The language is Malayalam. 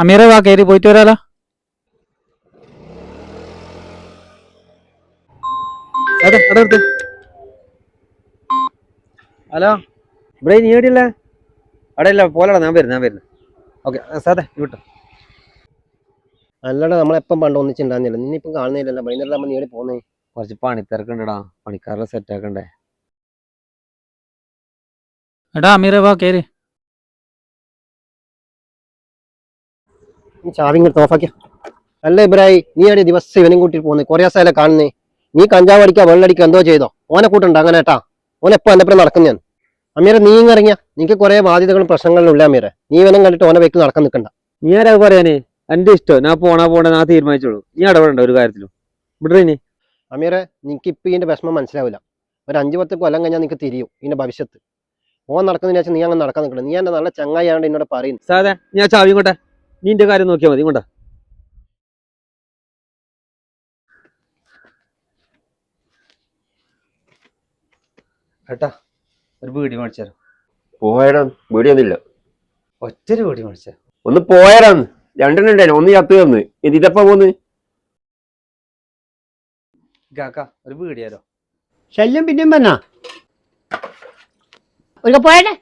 അമീറെ വാ കയറി പോയിട്ട് വരാലോ. ഹലോ. ഇവിടെ നീ എവിടെയല്ലേ അവിടെ ഇല്ല പോലടാ ഞാൻ വരുന്നു ഞാൻ വരുന്നു. ഓക്കെ സാറേ വിട്ടോ. അല്ലടാ നമ്മളെപ്പം പണ്ട് ഒന്നിച്ചുണ്ടാകുന്നില്ല നിന്നിപ്പം കാണുന്നില്ലല്ലോ. വൈകുന്നേരം നമ്മൾ നീ എവിടെ പോകുന്നേ കുറച്ച് പണിത്തിരക്കുണ്ടടാ പണിക്കാരെ സെറ്റ് ആക്കണ്ടേ? എടാ അമീറെ വാ കയറി ചാവി ഇങ്ങോട്ട് ഓഫാക്കിയ. അല്ല ഇബ്രായി നീ ആണ് ദിവസം ഇവനും കൂട്ടി പോകുന്നത് കുറേ ദിവസമല്ലേ കാണുന്നേ. നീ കഞ്ചാവ് അടിക്കുക വെള്ളടിക്കുക എന്തോ ചെയ്തോ? ഓനെ കൂട്ടുണ്ട് അങ്ങനെ ഏട്ടാ ഓനെപ്പോ എന്റെ എന്റെ നടക്കും ഞാൻ. അമീര നീ ഇറങ്ങിയ. നിനക്ക് കുറെ ബാധ്യതകളും പ്രശ്നങ്ങളും ഇല്ല അമീര നീ ഇവനും കണ്ടിട്ട് ഓനെ വെക്ക് നടക്കാൻ നിൽക്കണ്ട നീ ആരാ പറയാനേ? എന്റെ ഇഷ്ടം. ഞാൻ പോണാ പോണേ ഞാൻ തീരുമാനിച്ചോളൂ. നീ ഇടപെടണ്ട ഒരു കാര്യത്തിലും? ഇവിടെ ഇനി? അമീര നിനക്ക് ഇപ്പൊ ഇതിന്റെ വിഷമം മനസ്സിലാവില്ല. ഒരു അഞ്ചു പത്ത് കൊല്ലം കഴിഞ്ഞാൽ നിനക്ക് തിരിയും ഇതിന്റെ ഭവിഷ്യത്ത്. ഓൻ നടക്കുന്നതിന് വെച്ചാൽ നീ അങ്ങനെ നടക്കാൻ നിൽക്കണം നീ എന്റെ നല്ല ചങ്ങായി ആണ് എന്നോട് പറയുന്നു. സാറേ ഞാൻ ചാവി ഇങ്ങോട്ടെ നീ എന്റെ കാര്യം നോക്കിയാൽ മതി ഇങ്ങോട്ടാ ഏട്ടാ ഒരു വീടി മേടിച്ചാലോ പോയടാ വീടിയൊന്നുമില്ല ഒറ്റൊരു വീടി മേടിച്ചാ ഒന്ന് പോയടാന്ന് രണ്ടെണ്ണം ഉണ്ടായിരുന്നു ഒന്ന് ചത്തു തന്ന് ഇതിപ്പോ പോന്ന്? കാക്ക ഒരു വീടിയാലോ ശല്യം പിന്നെയും പറഞ്ഞ ഒരു പോയട്ടെ